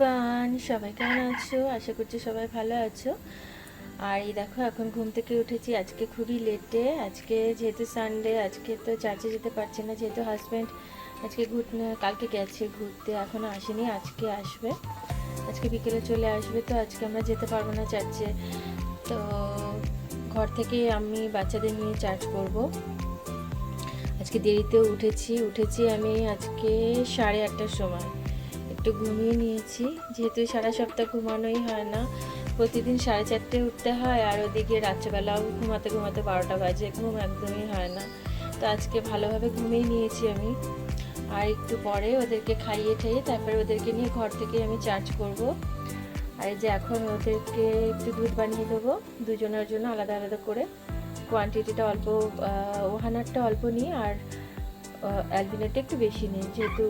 সবাই কেমন আছো? আশা করছি সবাই ভালো আছো। আর এই দেখো, এখন ঘুম থেকে উঠেছি। আজকে খুবই লেটে আজকে যেহেতু সানডে আজকে তো চার্চে যেতে পারছি না যেহেতু হাজব্যান্ড আজকে ঘুরতে কালকে গেছে ঘুরতে এখনও আসেনি, আজকে আসবে। আজকে বিকেলে চলে আসবে, তো আজকে আমরা যেতে পারব না চার্চে তো ঘর থেকে আমি বাচ্চাদের নিয়ে চার্জ করব। আজকে দেরিতে উঠেছি। উঠেছি আমি আজকে সাড়ে আটটার সময়। একটু ঘুমিয়ে নিয়েছি। যেহেতু সারা সপ্তাহ ঘুমানোই হয় না, প্রতিদিন সাড়ে চারটে উঠতে হয় আর ওদিকে রাত্রেবেলাও ঘুমাতে ঘুমাতে বারোটা বাজে, ঘুম একদমই হয় না। তো আজকে ভালোভাবে ঘুমিয়ে নিয়েছি আমি। আর একটু পরে ওদেরকে খাইয়ে ঠাইয়ে তারপরে ওদেরকে নিয়ে ঘর থেকে আমি চার্জ করব। আর যে এখন ওদেরকে একটু দুধ বানিয়ে দেবো, দুজনের জন্য আলাদা আলাদা করে। কোয়ান্টিটিটা অল্প ওহানারটা অল্প নিই আর অ্যালবিনেটটা একটু বেশি নিই, যেহেতু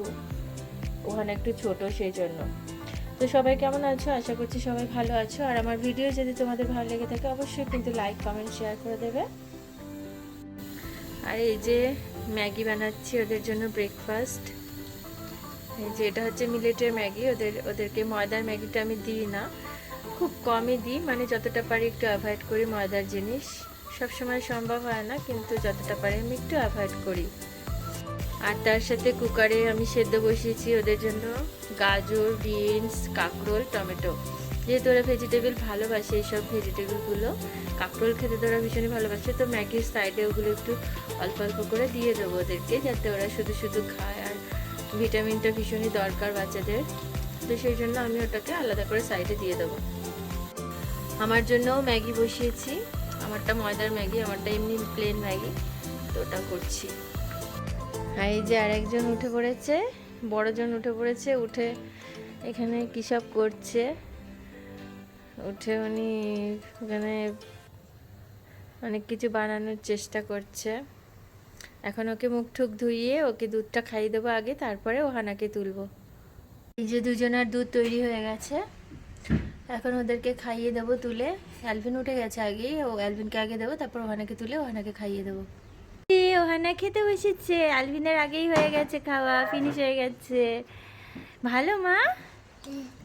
ওখানে একটু ছোট সেই জন্য। তো সবাই কেমন আছো? আশা করছি সবাই ভালো আছো। আর আমার ভিডিও যদি তোমাদের ভালো লেগে থাকে, অবশ্যই কিন্তু লাইক কমেন্ট শেয়ার করে দেবে। আর এই যে ম্যাগি বানাচ্ছি ওদের জন্য ব্রেকফাস্ট এই যে এটা হচ্ছে মিলেটের ম্যাগি। ওদের, ওদেরকে ময়দার ম্যাগিটা আমি দিই না। খুব কমই দিই মানে যতটা পারি একটু অ্যাভয়েড করি ময়দার জিনিস। সবসময় সম্ভব হয় না, কিন্তু যতটা পারি আমি একটু অ্যাভয়েড করি। আর তার সাথে কুকারে আমি সেদ্ধ বসিয়েছি ওদের জন্য গাজর, বিনস, কাঁকরোল, টমেটো। যেহেতু ওরা ভেজিটেবল ভালোবাসে এইসব ভেজিটেবলগুলো কাঁকরোল খেতে তো ওরা ভীষণই ভালোবাসে, তো ম্যাগির সাইডে ওগুলো একটু অল্প অল্প করে দিয়ে দেবো ওদেরকে যাতে ওরা শুধু শুধু খায় আর ভিটামিনটা ভীষণই দরকার বাচ্চাদের। তো সেই জন্য আমি ওটাকে আলাদা করে সাইডে দিয়ে দেবো। আমার জন্যও ম্যাগি বসিয়েছি, আমারটা ময়দার ম্যাগি, আমারটা এমনি প্লেন ম্যাগি, তো ওটা করছি। এই যে আরেকজন উঠে পড়েছে, বড়জন উঠে পড়েছে, উঠে এখানে কী সব করছে? উঠে উনি এখানে অনেক কিছু বানানোর চেষ্টা করছে। এখন ওকে মুখ ঠুক ধুইয়ে ওকে দুধটা খাইয়ে দেবো আগে, তারপরে ও হানাকে তুলবো। এই যে দুজনের দুধ তৈরি হয়ে গেছে। এখন ওদেরকে খাইয়ে দেবো তুলে। অ্যালভিন উঠে গেছে আগেই, ও অ্যালভিনকে আগে দেবো, তারপর ওহানাকে তুলে ওহানাকে খাইয়ে দেবো। ওহানা খেতে বসেছে। আলভিনের আগেই হয়ে গেছে খাওয়া ফিনিশ হয়ে গেছে। ভালো মা?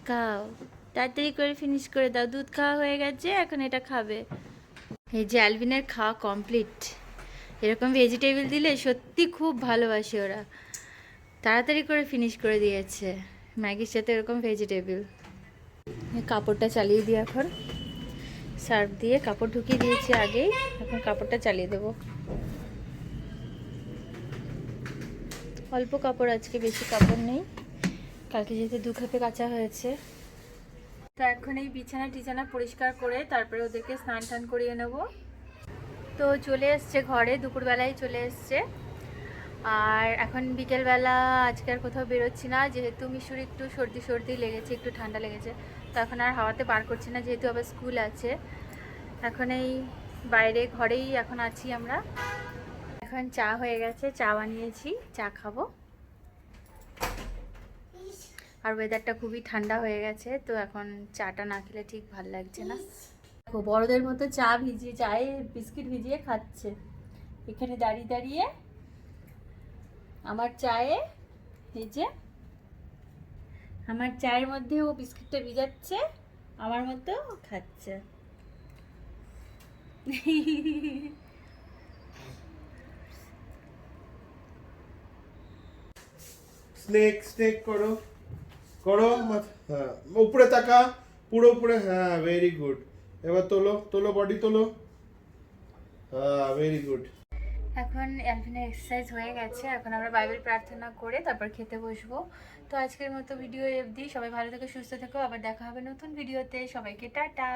খাও। তাড়াতাড়ি করে ফিনিশ করে দাও। দুধ খাওয়া হয়ে গেছে, এখন এটা খাবে। এই যে অ্যালভিনের খাওয়া কমপ্লিট এরকম ভেজিটেবল দিলে সত্যি খুব ভালোবাসে ওরা। তাড়াতাড়ি করে ফিনিশ করে দিয়েছে। ম্যাগির সাথে এরকম ভেজিটেবল কাপড়টা চালিয়ে দিই এখন। সার্ফ দিয়ে কাপড় ঢুকিয়ে দিয়েছি আগেই। এখন কাপড়টা চালিয়ে দেবো। অল্প কাপড়, আজকে বেশি কাপড় নেই। কালকে যেহেতু দু খাপে কাঁচা হয়েছে। তো এখন এই বিছানা টিছানা পরিষ্কার করে তারপরে ওদেরকে স্নান টান করিয়ে নেব। তো চলে এসছে ঘরে, দুপুরবেলায় চলে এসছে। আর এখন বিকেলবেলা আজকে আর কোথাও বেরোচ্ছি না, যেহেতু মিশুর একটু সর্দি সর্দি লেগেছে, একটু ঠান্ডা লেগেছে, তো এখন আর হাওয়াতে বার করছি না, যেহেতু আবার স্কুল আছে। এখন এই বাইরে ঘরেই এখন আছি আমরা। এখন চা হয়ে গেছে, চা বানিয়েছি, চা খাব। আর ওয়েদারটা খুবই ঠান্ডা হয়ে গেছে, তো এখন চাটা না খেলে ঠিক ভালো লাগছে না। দেখো, বড়দের মতো চা ভিজিয়ে, চায়ে বিস্কিট ভিজিয়ে খাচ্ছে। এখানে দাঁড়িয়ে দাঁড়িয়ে আমার চায়ে যে আমার চায়ের মধ্যে ও বিস্কিটটা ভিজাচ্ছে, আমার মতো খাচ্ছে। স্নেক স্নেক করো করো হ্যাঁ উপরে তাকা পুরো উপরে হ্যাঁ ভেরি গুড এবার তোলো তোলো বডি তোলো হ্যাঁ ভেরি গুড এখন অ্যালভিনের এক্সারসাইজ হয়ে গেছে, এখন আমরা বাইবেল প্রার্থনা করে তারপর খেতে বসবো। তো আজকের মতো ভিডিও অবধি সবাই ভালো থেকো, সুস্থ থেকো, আবার দেখা হবে নতুন ভিডিওতে সবাইকে টাটা!